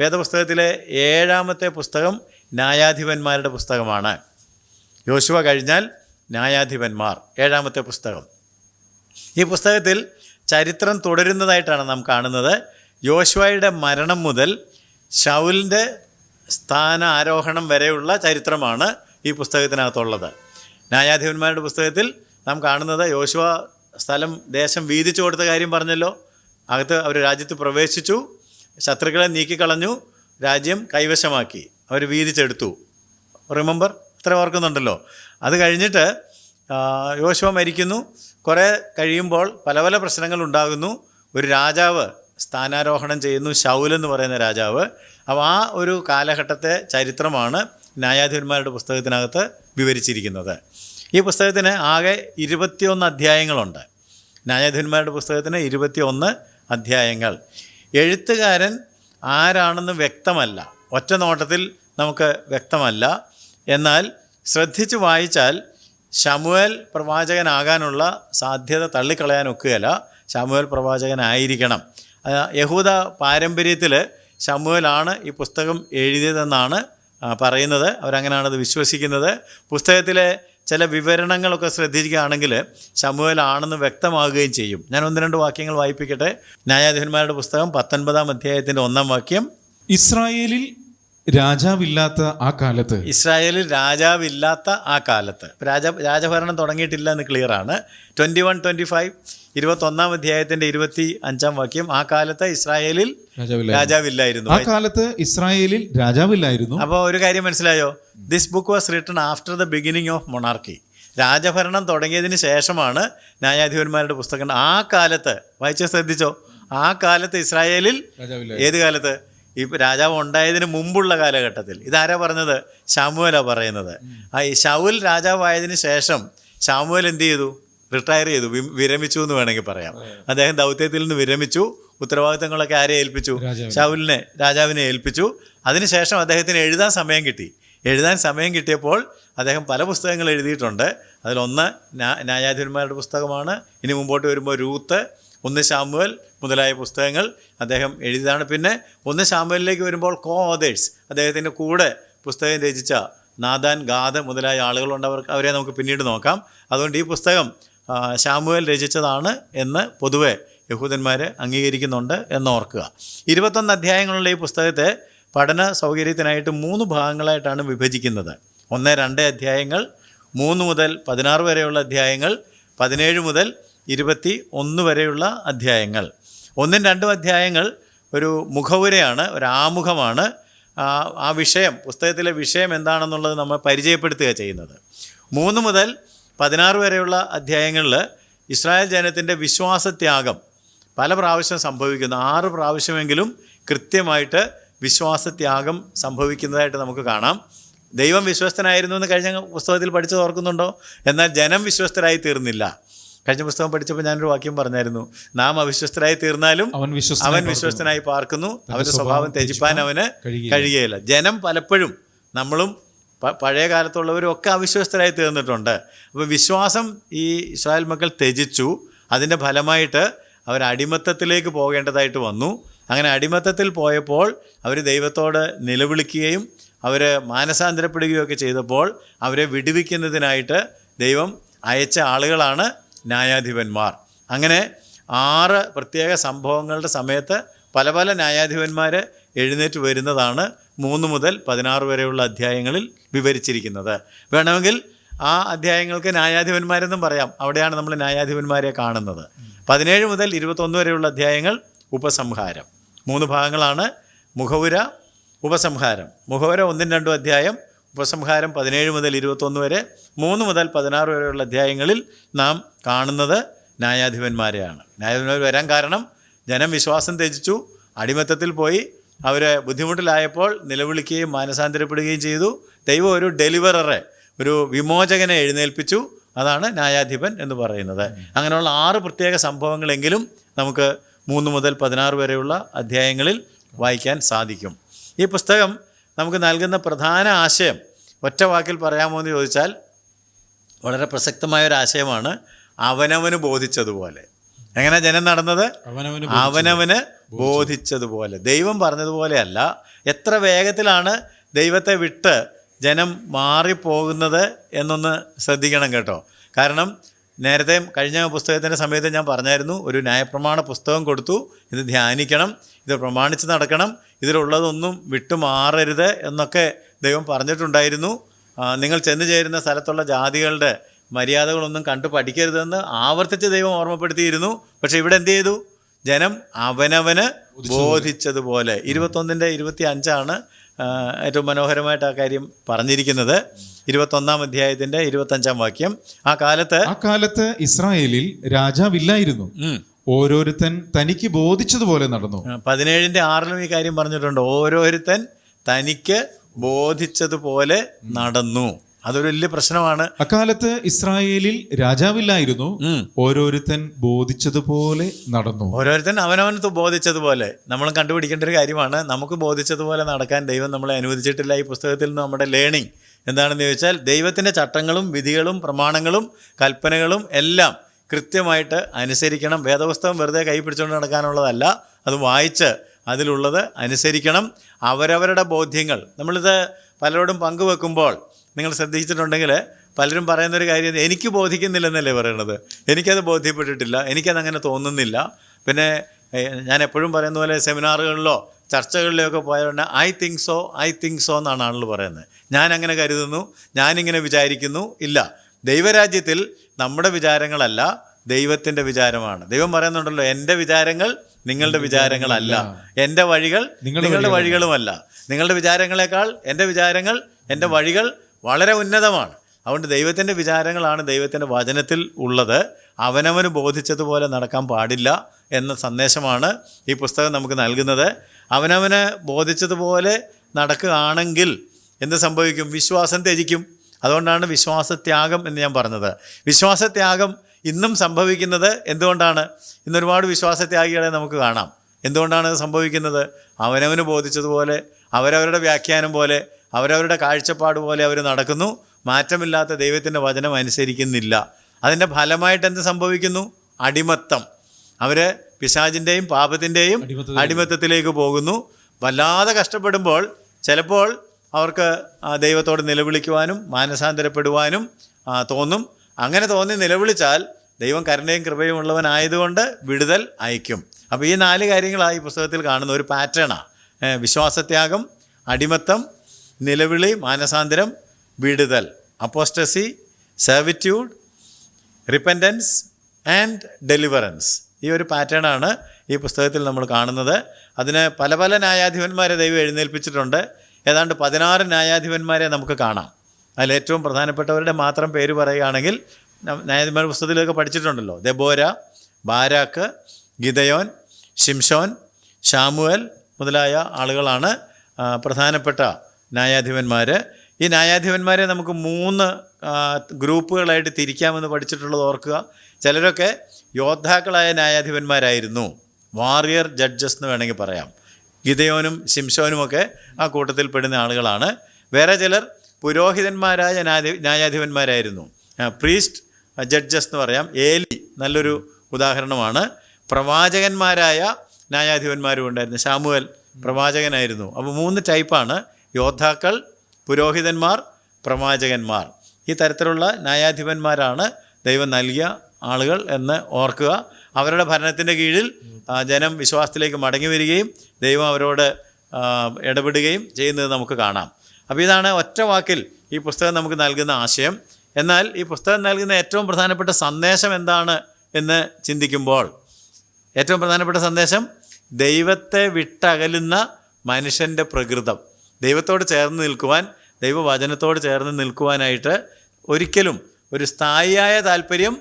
വേദപുസ്തകത്തിലെ ഏഴാമത്തെ പുസ്തകം ന്യായാധിപന്മാരുടെ പുസ്തകമാണ്. യോശുവ കഴിഞ്ഞാൽ ന്യായാധിപന്മാർ ഏഴാമത്തെ പുസ്തകം. ഈ പുസ്തകത്തിൽ ചരിത്രം തുടരുന്നതായിട്ടാണ് നാം കാണുന്നത്. യോശുവയുടെ മരണം മുതൽ ഷൗലിന്റെ സ്ഥാന ആരോഹണം വരെയുള്ള ചരിത്രമാണ് ഈ പുസ്തകത്തിനകത്തുള്ളത്. ന്യായാധിപന്മാരുടെ പുസ്തകത്തിൽ നാം കാണുന്നത് യോശുവ സ്ഥലം ദേശം വീതിച്ചു കൊടുത്ത കാര്യം പറഞ്ഞല്ലോ. അകത്ത് അവർ രാജ്യത്ത് പ്രവേശിച്ചു. ശത്രുക്കളെ നീക്കിക്കളഞ്ഞു രാജ്യം കൈവശമാക്കി. അവർ വീതിച്ചെടുത്തു. റിമെമ്പർ ഇത്ര ഓർക്കുന്നുണ്ടല്ലോ. അത് കഴിഞ്ഞിട്ട് യോശുവ മരിക്കുന്നു. കുറേ കഴിയുമ്പോൾ പല പല പ്രശ്നങ്ങൾ ഉണ്ടാകുന്നു ഒരു രാജാവ് സ്ഥാനാരോഹണം ചെയ്യുന്നു ശൗൽ എന്ന് പറയുന്ന രാജാവ്. അപ്പോൾ ആ ഒരു കാലഘട്ടത്തെ ചരിത്രമാണ് ന്യായാധിപന്മാരുടെ പുസ്തകത്തിനകത്ത് വിവരിച്ചിരിക്കുന്നത്. ഈ പുസ്തകത്തിന് ആകെ ഇരുപത്തിയൊന്ന് അധ്യായങ്ങളുണ്ട്. ന്യായാധിപന്മാരുടെ പുസ്തകത്തിന് ഇരുപത്തിയൊന്ന് അധ്യായങ്ങൾ. എഴുത്തുകാരൻ ആരാണെന്ന് വ്യക്തമല്ല. ഒറ്റ നോട്ടത്തിൽ നമുക്ക് വ്യക്തമല്ല. എന്നാൽ ശ്രദ്ധിച്ച് വായിച്ചാൽ ശമുവേൽ പ്രവാചകനാകാനുള്ള സാധ്യത തള്ളിക്കളയാൻ ഒക്കുകയല്ല. ശമുവേൽ പ്രവാചകനായിരിക്കണം. യഹൂദ പാരമ്പര്യത്തിൽ ശമുവേലാണ് ഈ പുസ്തകം എഴുതിയതെന്നാണ് പറയുന്നത്. അവരങ്ങനെയാണത് വിശ്വസിക്കുന്നത്. പുസ്തകത്തിലെ ചില വിവരണങ്ങളൊക്കെ ശ്രദ്ധിക്കുകയാണെങ്കിൽ ശമുവേലാണെന്ന് വ്യക്തമാകുകയും ചെയ്യും. ഞാൻ ഒന്ന് രണ്ട് വാക്യങ്ങൾ വായിപ്പിക്കട്ടെ. ന്യായാധിപന്മാരുടെ പുസ്തകം പത്തൊൻപതാം അധ്യായത്തിന്റെ ഒന്നാം വാക്യം. ഇസ്രായേലിൽ രാജാവില്ലാത്ത ആ കാലത്ത് ഇസ്രായേലിൽ രാജാവില്ലാത്ത ആ കാലത്ത്. രാജ രാജഭരണം തുടങ്ങിയിട്ടില്ല എന്ന് ക്ലിയറാണ് ട്വന്റി വൺ ട്വന്റി ഫൈവ് ഇരുപത്തൊന്നാം അധ്യായത്തിന്റെ ഇരുപത്തി അഞ്ചാം വാക്യം ആ കാലത്ത് ഇസ്രായേലിൽ രാജാവില്ല രാജാവില്ലായിരുന്നു ആ കാലത്ത് ഇസ്രായേലിൽ രാജാവില്ലായിരുന്നു. അപ്പോൾ ഒരു കാര്യം മനസ്സിലായോ? This book was written after the beginning of monarchy രാജഭരണം തുടങ്ങിയതിന് ശേഷമാണ് ന്യായാധിപന്മാരുടെ പുസ്തകം. ആ കാലത്ത് വായിച്ച ശ്രദ്ധിച്ചോ? ആ കാലത്ത് ഇസ്രായേലിൽ ഏത് കാലത്ത്? ഈ രാജാവ് ഉണ്ടായതിന് മുമ്പുള്ള കാലഘട്ടത്തിൽ. ഇതാരാ പറഞ്ഞത്? ഷാമുവലാണ് പറയുന്നത്. ആ ഈ ഷൗൽ രാജാവായതിനു ശേഷം ഷാമുവൽ എന്ത് ചെയ്തു? റിട്ടയർ ചെയ്തു. വിരമിച്ചു എന്ന് വേണമെങ്കിൽ പറയാം. അദ്ദേഹം ദൗത്യത്തിൽ നിന്ന് വിരമിച്ചു. ഉത്തരവാദിത്തങ്ങളൊക്കെ ആരെ ഏൽപ്പിച്ചു. ഷൗലിനെ രാജാവിനെ ഏൽപ്പിച്ചു. അതിനുശേഷം അദ്ദേഹത്തിന് എഴുതാൻ സമയം കിട്ടി. എഴുതാൻ സമയം കിട്ടിയപ്പോൾ അദ്ദേഹം പല പുസ്തകങ്ങൾ എഴുതിയിട്ടുണ്ട്. അതിലൊന്ന് ന്യാ- ന്യായാധിപന്മാരുടെ പുസ്തകമാണ്. ഇനി മുമ്പോട്ട് വരുമ്പോൾ രൂത്ത് ഒന്ന് ശാമുവൽ മുതലായ പുസ്തകങ്ങൾ അദ്ദേഹം എഴുതിയതാണ്. പിന്നെ ഒന്ന് ശാമുവലിലേക്ക് വരുമ്പോൾ കോ ഓതേഴ്സ് അദ്ദേഹത്തിന്റെ കൂടെ പുസ്തകം രചിച്ച നാദാൻ ഗാദ മുതലായ ആളുകളുണ്ട്. അവർക്ക് അവരെ നമുക്ക് പിന്നീട് നോക്കാം. അതുകൊണ്ട് ഈ പുസ്തകം ശാമുവേൽ രചിച്ചതാണ് എന്ന് പൊതുവെ യഹൂദന്മാർ അംഗീകരിക്കുന്നുണ്ട് എന്ന് ഓർക്കുക ഇരുപത്തൊന്ന് അധ്യായങ്ങളുള്ള ഈ പുസ്തകത്തെ പഠന സൗകര്യത്തിനായിട്ട് മൂന്ന് ഭാഗങ്ങളായിട്ടാണ് വിഭജിക്കുന്നത്. ഒന്ന് രണ്ട് അധ്യായങ്ങൾ മൂന്ന് മുതൽ പതിനാറ് വരെയുള്ള അധ്യായങ്ങൾ പതിനേഴ് മുതൽ ഇരുപത്തി ഒന്ന് വരെയുള്ള അധ്യായങ്ങൾ. ഒന്നും രണ്ടും അധ്യായങ്ങൾ ഒരു മുഖവുരയാണ് ഒരു ആമുഖമാണ്. ആ വിഷയം പുസ്തകത്തിലെ വിഷയം എന്താണെന്നുള്ളത് നമ്മൾ പരിചയപ്പെടുത്തുക ചെയ്യുന്നത്. മൂന്ന് മുതൽ പതിനാറ് വരെയുള്ള അധ്യായങ്ങളിൽ ഇസ്രായേൽ ജനത്തിന്റെ വിശ്വാസത്യാഗം പല പ്രാവശ്യം സംഭവിക്കുന്നു. ആറ് പ്രാവശ്യമെങ്കിലും കൃത്യമായിട്ട് വിശ്വാസത്യാഗം സംഭവിക്കുന്നതായിട്ട് നമുക്ക് കാണാം. ദൈവം വിശ്വസ്തനായിരുന്നു എന്ന് കഴിഞ്ഞ പുസ്തകത്തിൽ പഠിച്ചത് ഓർക്കുന്നുണ്ടോ? എന്നാൽ ജനം വിശ്വസ്തരായി തീർന്നില്ല. കഴിഞ്ഞ പുസ്തകം പഠിച്ചപ്പോൾ ഞാനൊരു വാക്യം പറഞ്ഞായിരുന്നു. നാം അവിശ്വസ്തരായി തീർന്നാലും അവൻ വിശ്വസ്തനായി അവൻ പാർക്കുന്നു. വിശ്വസ്തനായി പാർക്കുന്നു. അവന്റെ സ്വഭാവം ത്യജിപ്പാൻ അവന് കഴിയുകയില്ല. ജനം പലപ്പോഴും നമ്മളും പഴയ കാലത്തുള്ളവരൊക്കെ അവിശ്വസ്തരായി തീർന്നിട്ടുണ്ട്. അപ്പോൾ വിശ്വാസം ഈ ഇസ്രായേൽ മക്കൾ ത്യജിച്ചു. അതിന്റെ ഫലമായിട്ട് അവർ അടിമത്തത്തിലേക്ക് പോകേണ്ടതായിട്ട് വന്നു. അങ്ങനെ അടിമത്തത്തിൽ പോയപ്പോൾ അവർ ദൈവത്തോട് നിലവിളിക്കുകയും അവർ മാനസാന്തരപ്പെടുകയും ഒക്കെ ചെയ്തപ്പോൾ അവരെ വിടുവിക്കുന്നതിനായിട്ട് ദൈവം അയച്ച ആളുകളാണ് ന്യായാധിപന്മാർ. അങ്ങനെ ആറ് പ്രത്യേക സംഭവങ്ങളുടെ സമയത്ത് പല പല ന്യായാധിപന്മാർ എഴുന്നേറ്റ് വരുന്നതാണ് മൂന്ന് മുതൽ പതിനാറ് വരെയുള്ള അധ്യായങ്ങളിൽ വിവരിച്ചിരിക്കുന്നത്. വേണമെങ്കിൽ ആ അധ്യായങ്ങൾക്ക് ന്യായാധിപന്മാരെന്നും പറയാം. അവിടെയാണ് നമ്മൾ ന്യായാധിപന്മാരെ കാണുന്നത്. പതിനേഴ് മുതൽ ഇരുപത്തൊന്ന് വരെയുള്ള അധ്യായങ്ങൾ ഉപസംഹാരം. മൂന്ന് ഭാഗങ്ങളാണ്. മുഖവുര ഉപസംഹാരം. മുഖവുര ഒന്നും രണ്ടും അധ്യായം ഉപസംഹാരം പതിനേഴ് മുതൽ ഇരുപത്തൊന്ന് വരെ മൂന്ന് മുതൽ പതിനാറ് വരെയുള്ള അധ്യായങ്ങളിൽ നാം കാണുന്നത് ന്യായാധിപന്മാരെയാണ്. ന്യായാധിപന്മാർ വരാൻ കാരണം ജനം വിശ്വാസം ത്യജിച്ചു അടിമത്തത്തിൽ പോയി അവർ ബുദ്ധിമുട്ടിലായപ്പോൾ നിലവിളിക്കുകയും മാനസാന്തരപ്പെടുകയും ചെയ്തു. ദൈവം ഒരു ഡെലിവററെ ഒരു വിമോചകനെ എഴുന്നേൽപ്പിച്ചു. അതാണ് ന്യായാധിപൻ എന്ന് പറയുന്നത്. അങ്ങനെയുള്ള ആറ് പ്രത്യേക സംഭവങ്ങളെങ്കിലും നമുക്ക് മൂന്ന് മുതൽ പതിനാറ് വരെയുള്ള അധ്യായങ്ങളിൽ വായിക്കാൻ സാധിക്കും. ഈ പുസ്തകം നമുക്ക് നൽകുന്ന പ്രധാന ആശയം ഒറ്റ വാക്കിൽ പറയാമോ എന്ന് ചോദിച്ചാൽ വളരെ പ്രസക്തമായ ഒരു ആശയമാണ് അവനവന് ബോധിച്ചതുപോലെ. എങ്ങനെ ജനം നടന്നത്? അവനവന് അവനവന് ബോധിച്ചതുപോലെ. ദൈവം പറഞ്ഞതുപോലെയല്ല. എത്ര വേഗത്തിലാണ് ദൈവത്തെ വിട്ട് ജനം മാറിപ്പോകുന്നത് എന്നൊന്ന് ശ്രദ്ധിക്കണം കേട്ടോ. കാരണം നേരത്തെ കഴിഞ്ഞ പുസ്തകത്തിന്റെ സമയത്ത് ഞാൻ പറഞ്ഞായിരുന്നു ഒരു ന്യായപ്രമാണ പുസ്തകം കൊടുത്തു ഇത് ധ്യാനിക്കണം ഇത് പ്രമാണിച്ച് നടക്കണം ഇതിലുള്ളതൊന്നും വിട്ടുമാറരുത് എന്നൊക്കെ ദൈവം പറഞ്ഞിട്ടുണ്ടായിരുന്നു. നിങ്ങൾ ചെന്ന് ചേരുന്ന സ്ഥലത്തുള്ള ജാതികളുടെ മര്യാദകളൊന്നും കണ്ടു പഠിക്കരുതെന്ന് ആവർത്തിച്ച് ദൈവം ഓർമ്മപ്പെടുത്തിയിരുന്നു. പക്ഷേ ഇവിടെ എന്ത് ചെയ്തു? ജനം അവനവന് ബോധിച്ചതുപോലെ. ഇരുപത്തൊന്നിന്റെ ഇരുപത്തി അഞ്ചാണ് ഏറ്റവും മനോഹരമായിട്ട് ആ കാര്യം പറഞ്ഞിരിക്കുന്നത്. ഇരുപത്തൊന്നാം അധ്യായത്തിന്റെ ഇരുപത്തഞ്ചാം വാക്യം. ആ കാലത്ത് ആ കാലത്ത് ഇസ്രായേലിൽ രാജാവില്ലായിരുന്നു. ഓരോരുത്തൻ തനിക്ക് ബോധിച്ചതുപോലെ നടന്നു. പതിനേഴിന്റെ ആറിലും ഈ കാര്യം പറഞ്ഞിട്ടുണ്ട്. ഓരോരുത്തൻ തനിക്ക് ബോധിച്ചതുപോലെ നടന്നു. അതൊരു വലിയ പ്രശ്നമാണ്. അക്കാലത്ത് ഇസ്രായേലിൽ രാജാവില്ലായിരുന്നു. ഓരോരുത്തൻ ബോധിച്ചതുപോലെ നടന്നു. ഓരോരുത്തൻ അവനവൻ ബോധിച്ചതുപോലെ. നമ്മൾ കണ്ടുപിടിക്കേണ്ട ഒരു കാര്യമാണ്. നമുക്ക് ബോധിച്ചതുപോലെ നടക്കാൻ ദൈവം നമ്മളെ അനുവദിച്ചിട്ടില്ല ഈ പുസ്തകത്തിൽ നിന്ന് നമ്മുടെ ലേണിംഗ്. എന്താണെന്ന് ചോദിച്ചാൽ ദൈവത്തിന്റെ ചട്ടങ്ങളും വിധികളും പ്രമാണങ്ങളും കൽപ്പനകളും എല്ലാം കൃത്യമായിട്ട് അനുസരിക്കണം. വേദപുസ്തകം വെറുതെ കൈ പിടിച്ചുകൊണ്ട് നടക്കാനുള്ളതല്ല. അത് വായിച്ച് അതിലുള്ളത് അനുസരിക്കണം. അവരവരുടെ ബോധ്യങ്ങൾ. നമ്മളിത് പലരോടും പങ്കുവെക്കുമ്പോൾ നിങ്ങൾ ശ്രദ്ധിച്ചിട്ടുണ്ടെങ്കിൽ പലരും പറയുന്നൊരു കാര്യം എനിക്ക് ബോധിക്കുന്നില്ലെന്നല്ലേ പറയണത്? എനിക്കത് ബോധ്യപ്പെട്ടിട്ടില്ല എനിക്കത് അങ്ങനെ തോന്നുന്നില്ല. പിന്നെ ഞാൻ എപ്പോഴും പറയുന്ന പോലെ സെമിനാറുകളിലോ ചർച്ചകളിലൊക്കെ പോയതുകൊണ്ട് I think so I think so എന്നാണ് ആളുകൾ പറയുന്നത്. ഞാൻ അങ്ങനെ കരുതുന്നു ഞാനിങ്ങനെ വിചാരിക്കുന്നു ഇല്ല. ദൈവരാജ്യത്തിൽ നമ്മുടെ വിചാരങ്ങളല്ല ദൈവത്തിന്റെ വിചാരമാണ്. ദൈവം പറയുന്നുണ്ടല്ലോ എന്റെ വിചാരങ്ങൾ നിങ്ങളുടെ വിചാരങ്ങളല്ല. എന്റെ വഴികൾ നിങ്ങളുടെ വഴികളുമല്ല. നിങ്ങളുടെ വിചാരങ്ങളെക്കാൾ എന്റെ വിചാരങ്ങൾ എന്റെ വഴികൾ വളരെ ഉന്നതമാണ്. അതുകൊണ്ട് ദൈവത്തിന്റെ വിചാരങ്ങളാണ് ദൈവത്തിന്റെ വചനത്തിൽ ഉള്ളത്. അവനവന് ബോധിച്ചതുപോലെ നടക്കാൻ പാടില്ല എന്ന സന്ദേശമാണ് ഈ പുസ്തകം നമുക്ക് നൽകുന്നത്. അവനവന് ബോധിച്ചതുപോലെ നടക്കുകയാണെങ്കിൽ എന്ത് സംഭവിക്കും? വിശ്വാസം ത്യജിക്കും. അതുകൊണ്ടാണ് വിശ്വാസത്യാഗം എന്ന് ഞാൻ പറഞ്ഞത്. വിശ്വാസത്യാഗം ഇന്നും സംഭവിക്കുന്നത് എന്തുകൊണ്ടാണ്? ഇന്നൊരുപാട് വിശ്വാസത്യാഗികളെ നമുക്ക് കാണാം. എന്തുകൊണ്ടാണ് സംഭവിക്കുന്നത്? അവനവന് ബോധിച്ചതുപോലെ അവരവരുടെ വ്യാഖ്യാനം പോലെ അവരവരുടെ കാഴ്ചപ്പാട് പോലെ അവർ നടക്കുന്നു. മാറ്റമില്ലാത്ത ദൈവത്തിന്റെ വചനം അനുസരിക്കുന്നില്ല. അതിന്റെ ഫലമായിട്ട് എന്ത് സംഭവിക്കുന്നു? അടിമത്തം. അവർ പിശാചിന്റെയും പാപത്തിന്റെയും അടിമത്തത്തിലേക്ക്. പോകുന്നു. വല്ലാതെ കഷ്ടപ്പെടുമ്പോൾ ചിലപ്പോൾ അവർക്ക് ദൈവത്തോട് നിലവിളിക്കുവാനും മാനസാന്തരപ്പെടുവാനും തോന്നും. അങ്ങനെ തോന്നി നിലവിളിച്ചാൽ ദൈവം കരുണയും കൃപയും ഉള്ളവനായതുകൊണ്ട് വിടുതൽ അയക്കും. അപ്പോൾ ഈ നാല് കാര്യങ്ങളാണ് ഈ പുസ്തകത്തിൽ കാണുന്ന ഒരു പാറ്റേണാണ് വിശ്വാസത്യാഗം അടിമത്തം നിലവിളി മാനസാന്തരം വിടുതൽ apostasy servitude repentance and deliverance ഈ ഒരു പാറ്റേണാണ് ഈ പുസ്തകത്തിൽ നമ്മൾ കാണുന്നത്. അതിന് പല പല ന്യായാധിപന്മാരെ ദൈവം എഴുന്നേൽപ്പിച്ചിട്ടുണ്ട്. ഏതാണ്ട് പതിനാറ് ന്യായാധിപന്മാരെ നമുക്ക് കാണാം. അതിൽ ഏറ്റവും പ്രധാനപ്പെട്ടവരുടെ മാത്രം പേര് പറയുകയാണെങ്കിൽ ന്യായാധിപന്മാർ പുസ്തകത്തിലൊക്കെ പഠിച്ചിട്ടുണ്ടല്ലോ. ദബോര ബാരാക്ക് ഗിതയോൻ ഷിംഷോൻ ഷാമുവൽ മുതലായ ആളുകളാണ് പ്രധാനപ്പെട്ട ന്യായാധിപന്മാർ ഈ ന്യായാധിപന്മാരെ നമുക്ക് മൂന്ന് ഗ്രൂപ്പുകളായിട്ട് തിരിക്കാമെന്ന് പഠിച്ചിട്ടുള്ളത് ഓർക്കുക. ചിലരൊക്കെ യോദ്ധാക്കളായ ന്യായാധിപന്മാരായിരുന്നു. വാറിയർ ജഡ്ജസ് എന്ന് വേണമെങ്കിൽ പറയാം. ഗിതയോനും ശിംഷോനുമൊക്കെ ആ കൂട്ടത്തിൽ പെടുന്ന ആളുകളാണ്. വേറെ ചിലർ പുരോഹിതന്മാരായ ന്യായാധി ന്യായാധിപന്മാരായിരുന്നു. പ്രീസ്റ്റ് ജഡ്ജസ് എന്ന് പറയാം. ഏലി നല്ലൊരു ഉദാഹരണമാണ്. പ്രവാചകന്മാരായ ന്യായാധിപന്മാരും ഉണ്ടായിരുന്നു. ശാമുവൽ പ്രവാചകനായിരുന്നു. അപ്പോൾ മൂന്ന് ടൈപ്പാണ്. യോദ്ധാക്കൾ പുരോഹിതന്മാർ പ്രവാചകന്മാർ. ഈ തരത്തിലുള്ള ന്യായാധിപന്മാരാണ് ദൈവം നൽകിയ ആളുകൾ എന്ന് ഓർക്കുക. അവരുടെ ഭരണത്തിന്റെ കീഴിൽ ജനം വിശ്വാസത്തിലേക്ക് മടങ്ങി വരികയും ദൈവം അവരോട് ഇടപെടുകയും ചെയ്യുന്നത് നമുക്ക് കാണാം. അപ്പോൾ ഇതാണ് ഒറ്റ വാക്കിൽ ഈ പുസ്തകം നമുക്ക് നൽകുന്ന ആശയം. എന്നാൽ ഈ പുസ്തകം നൽകുന്ന ഏറ്റവും പ്രധാനപ്പെട്ട സന്ദേശം എന്താണ് എന്ന് ചിന്തിക്കുമ്പോൾ ഏറ്റവും പ്രധാനപ്പെട്ട സന്ദേശം ദൈവത്തെ വിട്ടകലുന്ന മനുഷ്യന്റെ പ്രകൃതം. ദൈവത്തോട് ചേർന്ന് നിൽക്കുവാൻ ദൈവവചനത്തോട് ചേർന്ന് നിൽക്കുവാനായിട്ട് ഒരിക്കലും ഒരു സ്ഥായിയായ താല്പര്യം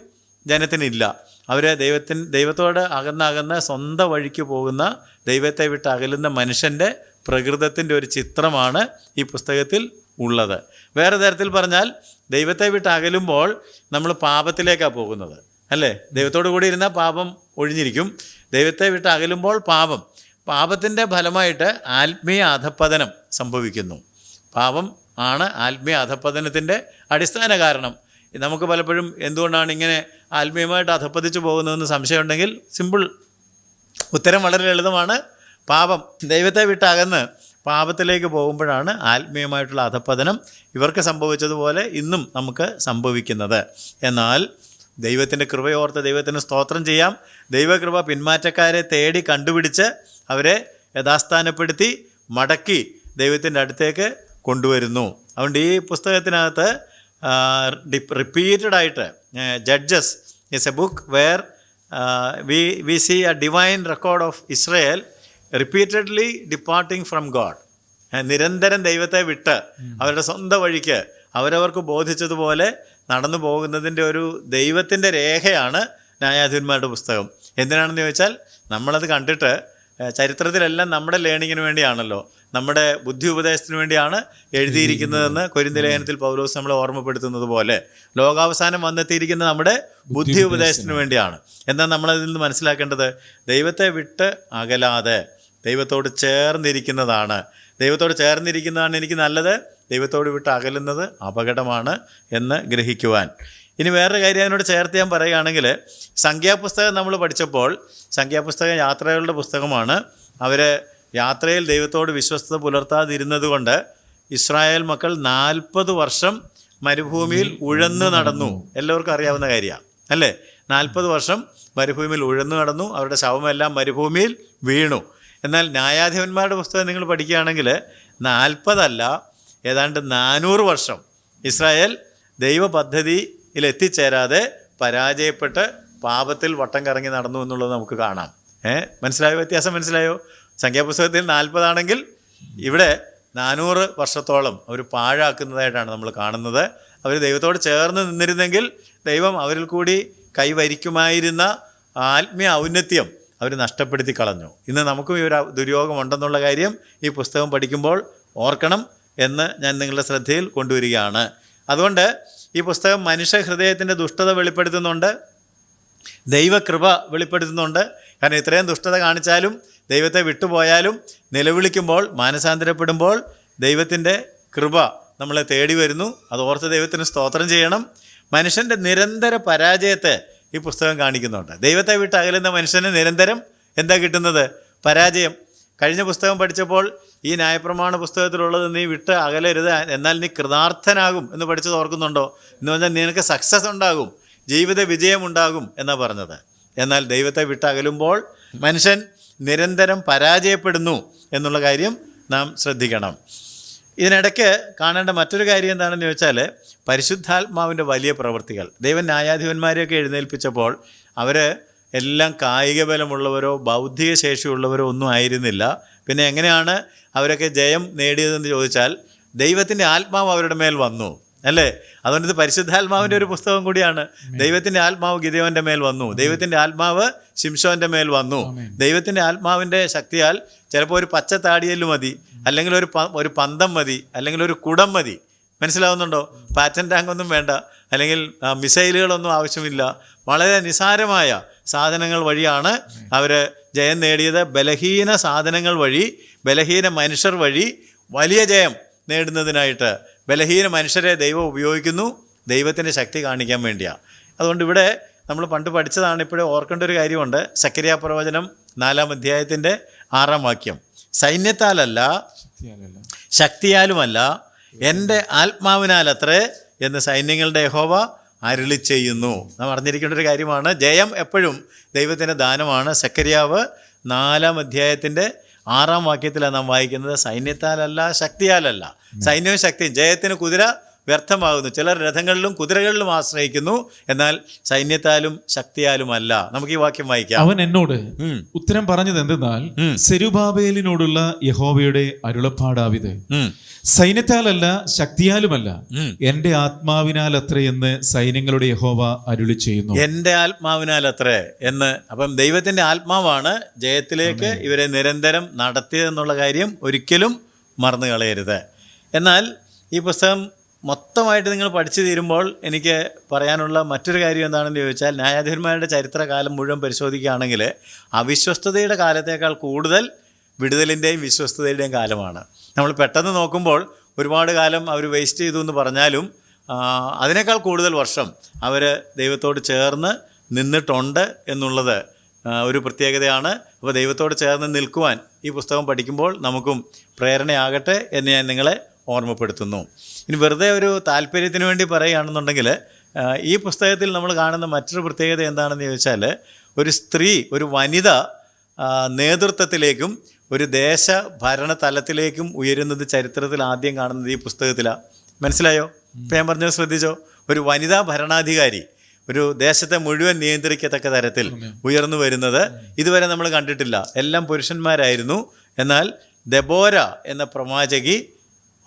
ജനത്തിനില്ല. അവർ ദൈവത്തിന് ദൈവത്തോട് അകന്നകന്ന് സ്വന്തം വഴിക്ക് പോകുന്ന ദൈവത്തെ വിട്ട് അകലുന്ന മനുഷ്യന്റെ പ്രകൃതത്തിന്റെ ഒരു ചിത്രമാണ് ഈ പുസ്തകത്തിൽ ഉള്ളത്. വേറെ തരത്തിൽ പറഞ്ഞാൽ ദൈവത്തെ വിട്ട് അകലുമ്പോൾ നമ്മൾ പാപത്തിലേക്കാണ് പോകുന്നത്. അല്ലേ? ദൈവത്തോടു കൂടി ഇരുന്നാൽ പാപം ഒഴിഞ്ഞിരിക്കും. ദൈവത്തെ വിട്ട് അകലുമ്പോൾ പാപം. പാപത്തിന്റെ ഫലമായിട്ട് ആത്മീയ അധപ്പതനം സംഭവിക്കുന്നു. പാപം ആണ് ആത്മീയ അധപ്പതനത്തിന്റെ അടിസ്ഥാന കാരണം. നമുക്ക് പലപ്പോഴും എന്തുകൊണ്ടാണ് ഇങ്ങനെ ആത്മീയമായിട്ട് അധപ്പതിച്ചു പോകുന്നതെന്ന് സംശയമുണ്ടെങ്കിൽ സിമ്പിൾ ഉത്തരം വളരെ ലളിതമാണ്. പാപം ദൈവത്തെ വിട്ടകന്ന് പാപത്തിലേക്ക് പോകുമ്പോഴാണ് ആത്മീയമായിട്ടുള്ള അധപ്പതനം ഇവർക്ക് സംഭവിച്ചതുപോലെ ഇന്നും നമുക്ക് സംഭവിക്കുന്നത്. എന്നാൽ ദൈവത്തിന്റെ കൃപയോർത്ത് ദൈവത്തിന് സ്തോത്രം ചെയ്യാം. ദൈവകൃപ പിന്മാറ്റക്കാരെ തേടി കണ്ടുപിടിച്ച് അവരെ യഥാസ്ഥാനപ്പെടുത്തി മടക്കി ദൈവത്തിന്റെ അടുത്തേക്ക് കൊണ്ടുവരുന്നു. അതുകൊണ്ട് ഈ പുസ്തകത്തിനകത്ത് റിപ്പീറ്റഡ് ആയിട്ട് Judges is a book where we we see a divine record of Israel repeatedly departing from God നിരന്തരം ദൈവത്തെ വിട്ട് അവരുടെ സ്വന്തം വഴിക്ക് അവരവർക്ക് ബോധിച്ചതുപോലെ നടന്നു പോകുന്നതിന്റെ ഒരു ദൈവത്തിന്റെ രേഖയാണ് ന്യായാധിപന്മാരുടെ പുസ്തകം. എന്തിനാണെന്ന് ചോദിച്ചാൽ നമ്മളത് കണ്ടിട്ട് ചരിത്രത്തിലെല്ലാം നമ്മുടെ ലേണിങ്ങിന് വേണ്ടിയാണല്ലോ. നമ്മുടെ ബുദ്ധി ഉപദേശത്തിന് വേണ്ടിയാണ് എഴുതിയിരിക്കുന്നതെന്ന് കൊരിന്ത ലേഖനത്തിൽ പൗലോസ് നമ്മളെ ഓർമ്മപ്പെടുത്തുന്നത് പോലെ. ലോകാവസാനം വന്നെത്തിയിരിക്കുന്നത് നമ്മുടെ ബുദ്ധി ഉപദേശത്തിന് വേണ്ടിയാണ്. എന്നാൽ നമ്മളതിൽ നിന്ന് മനസ്സിലാക്കേണ്ടത്? ദൈവത്തെ വിട്ട് അകലാതെ ദൈവത്തോട് ചേർന്നിരിക്കുന്നതാണ്. ദൈവത്തോട് ചേർന്നിരിക്കുന്നതാണ് എനിക്ക് നല്ലത്. ദൈവത്തോട് വിട്ട് അകലുന്നത് അപകടമാണ് എന്ന് ഗ്രഹിക്കുവാൻ. ഇനി വേറൊരു കാര്യം അതിനോട് ചേർത്ത് ഞാൻ പറയുകയാണെങ്കിൽ സംഖ്യാപുസ്തകം നമ്മൾ പഠിച്ചപ്പോൾ സംഖ്യാപുസ്തകം യാത്രകളുടെ പുസ്തകമാണ്. അവർ യാത്രയിൽ ദൈവത്തോട് വിശ്വസ്തത പുലർത്താതിരുന്നത് കൊണ്ട് ഇസ്രായേൽ മക്കൾ നാൽപ്പത് വർഷം മരുഭൂമിയിൽ ഉഴന്നു നടന്നു. എല്ലാവർക്കും അറിയാവുന്ന കാര്യമാണ്. അല്ലേ? നാൽപ്പത് വർഷം മരുഭൂമിയിൽ ഉഴന്നു നടന്നു. അവരുടെ ശവമെല്ലാം മരുഭൂമിയിൽ വീണു. എന്നാൽ ന്യായാധിപന്മാരുടെ പുസ്തകം നിങ്ങൾ പഠിക്കുകയാണെങ്കിൽ നാൽപ്പതല്ല ഏതാണ്ട് നാനൂറ് വർഷം ഇസ്രായേൽ ദൈവ പദ്ധതിയിൽ എത്തിച്ചേരാതെ പരാജയപ്പെട്ട് പാപത്തിൽ വട്ടം കറങ്ങി നടന്നു എന്നുള്ളത് നമുക്ക് കാണാം. ഏ? മനസ്സിലായോ വ്യത്യാസം? മനസ്സിലായോ? സംഖ്യാപുസ്തകത്തിൽ നാൽപ്പതാണെങ്കിൽ ഇവിടെ നാനൂറ് വർഷത്തോളം അവർ പാഴാക്കുന്നതായിട്ടാണ് നമ്മൾ കാണുന്നത്. അവർ ദൈവത്തോട് ചേർന്ന് നിന്നിരുന്നെങ്കിൽ ദൈവം അവരിൽ കൂടി കൈവരിക്കുമായിരുന്ന ആത്മീയ ഔന്നത്യം അവർ നഷ്ടപ്പെടുത്തി കളഞ്ഞു. ഇന്ന് നമുക്കും ഈ ഒരു ദുര്യോഗം ഉണ്ടെന്നുള്ള കാര്യം ഈ പുസ്തകം പഠിക്കുമ്പോൾ ഓർക്കണം എന്ന് ഞാൻ നിങ്ങളുടെ ശ്രദ്ധയിൽ കൊണ്ടുവരികയാണ്. അതുകൊണ്ട് ഈ പുസ്തകം മനുഷ്യ ഹൃദയത്തിന്റെ ദുഷ്ടത വെളിപ്പെടുത്തുന്നുണ്ട്. ദൈവകൃപ വെളിപ്പെടുത്തുന്നുണ്ട്. കാരണം ഇത്രയും ദുഷ്ടത കാണിച്ചാലും ദൈവത്തെ വിട്ടുപോയാലും നിലവിളിക്കുമ്പോൾ മാനസാന്തരപ്പെടുമ്പോൾ ദൈവത്തിന്റെ കൃപ നമ്മളെ തേടി വരുന്നു. അത് ഓർത്ത് ദൈവത്തിന് സ്തോത്രം ചെയ്യണം. മനുഷ്യന്റെ നിരന്തര പരാജയത്തെ ഈ പുസ്തകം കാണിക്കുന്നുണ്ട്. ദൈവത്തെ വിട്ട് അകലുന്ന മനുഷ്യന് നിരന്തരം എന്താ കിട്ടുന്നത്? പരാജയം. കഴിഞ്ഞ പുസ്തകം പഠിച്ചപ്പോൾ ഈ ന്യായപ്രമാണ പുസ്തകത്തിലുള്ളത് നീ വിട്ട് അകലരുത് എന്നാൽ നീ കൃതാർത്ഥനാകും എന്ന് പഠിച്ചത് ഓർക്കുന്നുണ്ടോ? എന്ന് പറഞ്ഞാൽ നിനക്ക് സക്സസ് ഉണ്ടാകും. ജീവിത വിജയമുണ്ടാകും എന്നാണ് പറഞ്ഞത്. എന്നാൽ ദൈവത്തെ വിട്ടകലുമ്പോൾ മനുഷ്യൻ നിരന്തരം പരാജയപ്പെടുന്നു എന്നുള്ള കാര്യം നാം ശ്രദ്ധിക്കണം. ഇതിനിടയ്ക്ക് കാണേണ്ട മറ്റൊരു കാര്യം എന്താണെന്ന് ചോദിച്ചാൽ പരിശുദ്ധാത്മാവിന്റെ വലിയ പ്രവൃത്തികൾ. ദൈവം ന്യായാധിപന്മാരെയൊക്കെ എഴുന്നേൽപ്പിച്ചപ്പോൾ അവർ എല്ലാം കായിക ബലമുള്ളവരോ ബൗദ്ധിക ശേഷിയുള്ളവരോ ഒന്നും ആയിരുന്നില്ല. പിന്നെ എങ്ങനെയാണ് അവരൊക്കെ ജയം നേടിയതെന്ന് ചോദിച്ചാൽ ദൈവത്തിന്റെ ആത്മാവ് അവരുടെ മേൽ വന്നു. അല്ലേ? അതുകൊണ്ട് ഇത് പരിശുദ്ധാത്മാവിന്റെ ഒരു പുസ്തകം കൂടിയാണ്. ദൈവത്തിന്റെ ആത്മാവ് ഗിതയോന്റെ മേൽ വന്നു. ദൈവത്തിന്റെ ആത്മാവ് ശിംഷോന്റെ മേൽ വന്നു. ദൈവത്തിന്റെ ആത്മാവിന്റെ ശക്തിയാൽ ചിലപ്പോൾ ഒരു പച്ച താടിയൽ മതി അല്ലെങ്കിൽ ഒരു ഒരു പന്തം മതി അല്ലെങ്കിൽ ഒരു കുടം മതി. മനസ്സിലാവുന്നുണ്ടോ? പാറ്റൻ ടാങ്ക് ഒന്നും വേണ്ട. അല്ലെങ്കിൽ മിസൈലുകളൊന്നും ആവശ്യമില്ല. വളരെ നിസാരമായ സാധനങ്ങൾ വഴിയാണ് അവർ ജയം നേടിയത്. ബലഹീന സാധനങ്ങൾ വഴി ബലഹീന മനുഷ്യർ വഴി വലിയ ജയം നേടുന്നതിനായിട്ട് ബലഹീന മനുഷ്യരെ ദൈവം ഉപയോഗിക്കുന്നു ദൈവത്തിന്റെ ശക്തി കാണിക്കാൻ വേണ്ടിയാണ് അതുകൊണ്ട് ഇവിടെ നമ്മൾ പണ്ട് പഠിച്ചതാണ് ഇപ്പോഴും ഓർക്കേണ്ട ഒരു കാര്യമുണ്ട്. സക്കരിയ പ്രവചനം നാലാം അധ്യായത്തിന്റെ ആറാം വാക്യം. സൈന്യത്താലല്ല ശക്തിയാലുമല്ല എന്റെ ആത്മാവിനാലത്രേ എന്ന് സൈന്യങ്ങളുടെ യഹോവ അരുളി ചെയ്യുന്നു. നാം അറിഞ്ഞിരിക്കേണ്ട ഒരു കാര്യമാണ് ജയം എപ്പോഴും ദൈവത്തിന്റെ ദാനമാണ്. സക്കരിയാവ് നാലാം അധ്യായത്തിന്റെ ആറാം വാക്യത്തിലാണ് നാം വായിക്കുന്നത്. സൈന്യത്താലല്ല ശക്തിയാലല്ല. സൈന്യവും ശക്തിയും ജയത്തിന് കുതിര വ്യർത്ഥമാകുന്നു. ചിലർ രഥങ്ങളിലും കുതിരകളിലും ആശ്രയിക്കുന്നു. എന്നാൽ സൈന്യത്താലും ശക്തിയാലും അല്ല നമുക്ക് ഈ വാക്യം വായിക്കാം. അവൻ എന്നോട് ഉത്തരം പറഞ്ഞത് എന്തെന്നാൽ. സെരുബാബേലിനോടുള്ള യഹോവയുടെ അരുളപ്പാടാവിത്. സൈന്യത്താലല്ല ശക്തിയാലുമല്ല. എന്റെ ആത്മാവിനാൽ അത്രയെന്ന് സൈന്യങ്ങളുടെ യഹോവ അരുളി ചെയ്യുന്നു. എന്റെ ആത്മാവിനാൽ അത്രേ എന്ന്. അപ്പം ദൈവത്തിന്റെ ആത്മാവാണ് ജയത്തിലേക്ക് ഇവരെ നിരന്തരം നടത്തിയതെന്നുള്ള കാര്യം ഒരിക്കലും മറന്നു കളയരുത് എന്നാൽ ഈ പുസ്തകം മൊത്തമായിട്ട് നിങ്ങൾ പഠിച്ചു തീരുമ്പോൾ എനിക്ക് പറയാനുള്ള മറ്റൊരു കാര്യം എന്താണെന്ന് ചോദിച്ചാൽ ന്യായാധിപന്മാരുടെ ചരിത്രകാലം മുഴുവൻ പരിശോധിക്കുകയാണെങ്കിൽ അവിശ്വസ്തതയുടെ കാലത്തേക്കാൾ കൂടുതൽ വിടുതലിന്റെയും വിശ്വസ്തതയുടെയും കാലമാണ്. നമ്മൾ പെട്ടെന്ന് നോക്കുമ്പോൾ ഒരുപാട് കാലം അവർ വേസ്റ്റ് ചെയ്തു എന്ന് പറഞ്ഞാലും അതിനേക്കാൾ കൂടുതൽ വർഷം അവർ ദൈവത്തോട് ചേർന്ന് നിന്നിട്ടുണ്ട് എന്നുള്ളത് ഒരു പ്രത്യേകതയാണ്. അപ്പോൾ ദൈവത്തോട് ചേർന്ന് നിൽക്കുവാൻ ഈ പുസ്തകം പഠിക്കുമ്പോൾ നമുക്കും പ്രേരണയാകട്ടെ എന്ന് ഞാൻ നിങ്ങളെ ഓർമ്മപ്പെടുത്തുന്നു. ഇനി വെറുതെ ഒരു താല്പര്യത്തിന് വേണ്ടി പറയുകയാണെന്നുണ്ടെങ്കിൽ ഈ പുസ്തകത്തിൽ നമ്മൾ കാണുന്ന മറ്റൊരു പ്രത്യേകത എന്താണെന്ന് ചോദിച്ചാൽ ഒരു സ്ത്രീ ഒരു വനിത നേതൃത്വത്തിലേക്കും ഒരു ദേശ ഭരണ തലത്തിലേക്കും ഉയരുന്നത് ചരിത്രത്തിൽ ആദ്യം കാണുന്നത് ഈ പുസ്തകത്തിലാണ് മനസ്സിലായോ? ഇപ്പം ഞാൻ പറഞ്ഞത് ശ്രദ്ധിച്ചോ? ഒരു വനിതാ ഭരണാധികാരി ഒരു ദേശത്തെ മുഴുവൻ നിയന്ത്രിക്കത്തക്ക തരത്തിൽ ഉയർന്നു വരുന്നത് ഇതുവരെ നമ്മൾ കണ്ടിട്ടില്ല. എല്ലാം പുരുഷന്മാരായിരുന്നു. എന്നാൽ ദബോര എന്ന പ്രവാചകി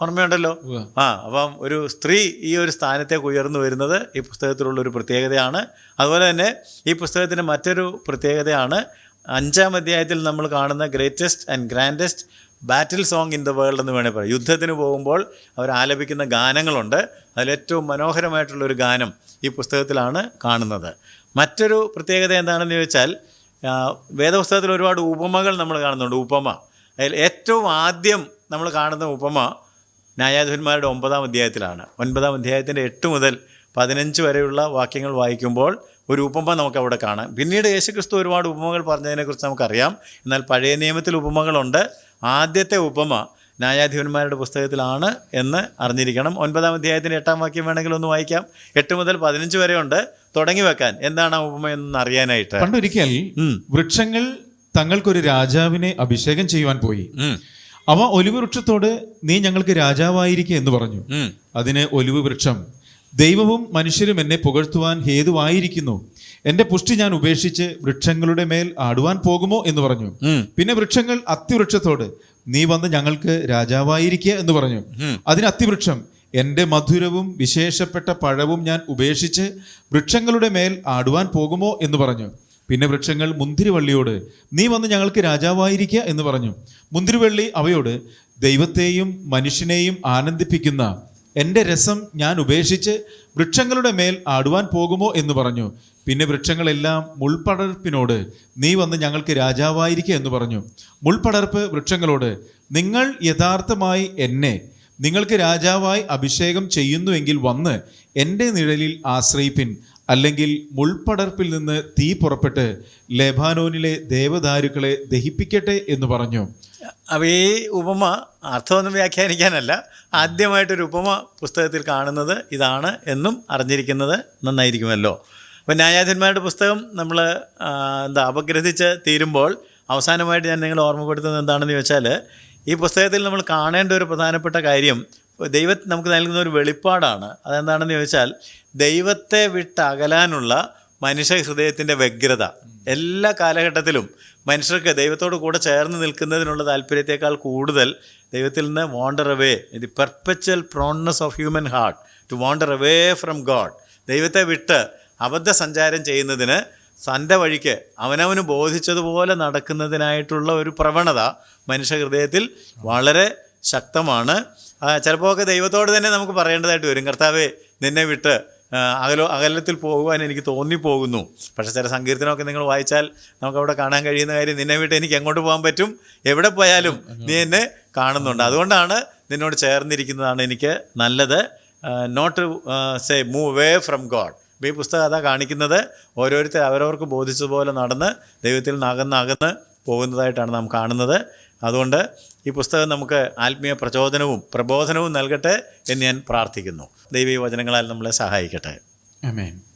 ഓർമ്മയുണ്ടല്ലോ. ആ അപ്പം ഒരു സ്ത്രീ ഈ ഒരു സ്ഥാനത്തേക്ക് ഉയർന്നു വരുന്നത് ഈ പുസ്തകത്തിലുള്ള ഒരു പ്രത്യേകതയാണ്. അതുപോലെ തന്നെ ഈ പുസ്തകത്തിന്റെ മറ്റൊരു പ്രത്യേകതയാണ് അഞ്ചാം അധ്യായത്തിൽ നമ്മൾ കാണുന്ന greatest and grandest battle song in the world എന്ന് വേണേൽ പറയാം. യുദ്ധത്തിന് പോകുമ്പോൾ അവർ ആലപിക്കുന്ന ഗാനങ്ങളുണ്ട്. അതിലേറ്റവും മനോഹരമായിട്ടുള്ളൊരു ഗാനം ഈ പുസ്തകത്തിലാണ് കാണുന്നത്. മറ്റൊരു പ്രത്യേകത എന്താണെന്ന് ചോദിച്ചാൽ വേദപുസ്തകത്തിൽ ഒരുപാട് ഉപമകൾ നമ്മൾ കാണുന്നുണ്ട്. ഉപമ. അതിൽ ഏറ്റവും ആദ്യം നമ്മൾ കാണുന്ന ഉപമ ന്യായാധിപന്മാരുടെ ഒമ്പതാം അധ്യായത്തിലാണ്. ഒൻപതാം അധ്യായത്തിന്റെ എട്ട് മുതൽ പതിനഞ്ച് വരെയുള്ള വാക്യങ്ങൾ വായിക്കുമ്പോൾ ഒരു ഉപമ നമുക്ക് അവിടെ കാണാം. പിന്നീട് യേശുക്രിസ്തു ഒരുപാട് ഉപമകൾ പറഞ്ഞതിനെക്കുറിച്ച് നമുക്കറിയാം. എന്നാൽ പഴയ നിയമത്തിൽ ഉപമകളുണ്ട്. ആദ്യത്തെ ഉപമ ന്യായാധിപന്മാരുടെ പുസ്തകത്തിലാണ് എന്ന് അറിഞ്ഞിരിക്കണം. ഒൻപതാം അധ്യായത്തിന്റെ എട്ടാം വാക്യം വേണമെങ്കിൽ ഒന്ന് വായിക്കാം. എട്ട് മുതൽ പതിനഞ്ച് വരെ ഉണ്ട് തുടങ്ങി വെക്കാൻ. എന്താണ് ആ ഉപമ എന്ന് അറിയാനായിട്ട്? പണ്ടൊരിക്കൽ. വൃക്ഷങ്ങൾ തങ്ങൾക്കൊരു രാജാവിനെ അഭിഷേകം ചെയ്യുവാൻ പോയി. അവ ഒലിവ് വൃക്ഷത്തോട് നീ ഞങ്ങൾക്ക് രാജാവായിരിക്കും എന്ന് പറഞ്ഞു. അതിന് ഒലിവ് വൃക്ഷം ദൈവവും മനുഷ്യരും എന്നെ പുകഴ്ത്തുവാൻ ഹേതുവായിരിക്കുന്നു. എന്റെ പുഷ്ടി ഞാൻ ഉപേക്ഷിച്ച് വൃക്ഷങ്ങളുടെ മേൽ ആടുവാൻ പോകുമോ എന്ന് പറഞ്ഞു. പിന്നെ വൃക്ഷങ്ങൾ അത്തിവൃക്ഷത്തോട് നീ വന്ന് ഞങ്ങൾക്ക് രാജാവായിരിക്കുക എന്ന് പറഞ്ഞു. അതിന് അത്തിവൃക്ഷം. എന്റെ മധുരവും വിശേഷപ്പെട്ട പഴവും ഞാൻ ഉപേക്ഷിച്ച് വൃക്ഷങ്ങളുടെ മേൽ ആടുവാൻ പോകുമോ എന്ന് പറഞ്ഞു. പിന്നെ വൃക്ഷങ്ങൾ മുന്തിരിവള്ളിയോട് നീ വന്ന് ഞങ്ങൾക്ക് രാജാവായിരിക്കുക എന്ന് പറഞ്ഞു. മുന്തിരിവള്ളി അവയോട് ദൈവത്തെയും മനുഷ്യനെയും ആനന്ദിപ്പിക്കുന്ന എന്റെ രസം ഞാൻ ഉപേക്ഷിച്ച് വൃക്ഷങ്ങളുടെ മേൽ ആടുവാൻ പോകുമോ എന്ന് പറഞ്ഞു. പിന്നെ വൃക്ഷങ്ങളെല്ലാം മുൾപടർപ്പിനോട് നീ വന്ന് ഞങ്ങൾക്ക് രാജാവായിരിക്കുക എന്ന് പറഞ്ഞു. മുൾപടർപ്പ് വൃക്ഷങ്ങളോട് നിങ്ങൾ യഥാർത്ഥമായി എന്നെ നിങ്ങൾക്ക് രാജാവായി അഭിഷേകം ചെയ്യുന്നുവെങ്കിൽ വന്ന് എന്റെ നിഴലിൽ ആശ്രയിപ്പിൻ. അല്ലെങ്കിൽ മുൾപ്പടർപ്പിൽ നിന്ന് തീ പുറപ്പെട്ട് ലെബാനോനിലെ ദേവദാരുക്കളെ ദഹിപ്പിക്കട്ടെ എന്ന് പറഞ്ഞു. അപ്പോൾ ഈ ഉപമ അർത്ഥമൊന്നും വ്യാഖ്യാനിക്കാനല്ല. ആദ്യമായിട്ടൊരു ഉപമ പുസ്തകത്തിൽ കാണുന്നത് ഇതാണ് എന്നും അറിഞ്ഞിരിക്കുന്നത് നന്നായിരിക്കുമല്ലോ. അപ്പോൾ ന്യായാധിപന്മാരുടെ പുസ്തകം നമ്മൾ എന്താ അപഗ്രഥിച്ച് തീരുമ്പോൾ അവസാനമായിട്ട് ഞാൻ നിങ്ങൾ ഓർമ്മപ്പെടുത്തുന്നത് എന്താണെന്ന് ചോദിച്ചാൽ ഈ പുസ്തകത്തിൽ നമ്മൾ കാണേണ്ട ഒരു പ്രധാനപ്പെട്ട കാര്യം ദൈവം നമുക്ക് നൽകുന്ന ഒരു വെളിപ്പാടാണ്. അതെന്താണെന്ന് ചോദിച്ചാൽ ദൈവത്തെ വിട്ടകലാനുള്ള മനുഷ്യ ഹൃദയത്തിന്റെ വ്യഗ്രത. എല്ലാ കാലഘട്ടത്തിലും മനുഷ്യർക്ക് ദൈവത്തോട് കൂടെ ചേർന്ന് നിൽക്കുന്നതിനുള്ള താല്പര്യത്തെക്കാൾ കൂടുതൽ ദൈവത്തിൽ നിന്ന് wander away the perpetual proneness of human heart to wander away from God ദൈവത്തെ വിട്ട് അബദ്ധ സഞ്ചാരം ചെയ്യുന്നതിന് തന്റെ വഴിക്ക് അവനവന് ബോധിച്ചതുപോലെ നടക്കുന്നതിനായിട്ടുള്ള ഒരു പ്രവണത മനുഷ്യ ഹൃദയത്തിൽ വളരെ ശക്തമാണ്. ഒക്കെ ദൈവത്തോട് തന്നെ നമുക്ക് പറയേണ്ടതായിട്ട് വരും. കർത്താവേ നിന്നെ വിട്ട് അകലോ അകലത്തിൽ പോകുവാൻ എനിക്ക് തോന്നിപ്പോകുന്നു. പക്ഷേ ചില സങ്കീർത്തനമൊക്കെ നിങ്ങൾ വായിച്ചാൽ നമുക്കവിടെ കാണാൻ കഴിയുന്ന കാര്യം നിന്നെ വിട്ട് എനിക്ക് എങ്ങോട്ട് പോകാൻ പറ്റും? എവിടെ പോയാലും നീ എന്നെ കാണുന്നുണ്ട്. അതുകൊണ്ടാണ് നിന്നോട് ചേർന്നിരിക്കുന്നതാണ് എനിക്ക് നല്ലത്. Not say move way from God ഈ പുസ്തകം അതാ കാണിക്കുന്നത്. ഓരോരുത്തർ അവരവർക്ക് ബോധിച്ചതുപോലെ നടന്ന് ദൈവത്തിൽ നിന്ന് അകന്ന് പോകുന്നതായിട്ടാണ് നാം കാണുന്നത്. അതുകൊണ്ട് ഈ പുസ്തകം നമുക്ക് ആത്മീയ പ്രചോദനവും പ്രബോധനവും നൽകട്ടെ എന്ന് ഞാൻ പ്രാർത്ഥിക്കുന്നു. ദൈവീ വചനങ്ങളാൽ നമ്മളെ സഹായിക്കട്ടെ. ആമേൻ.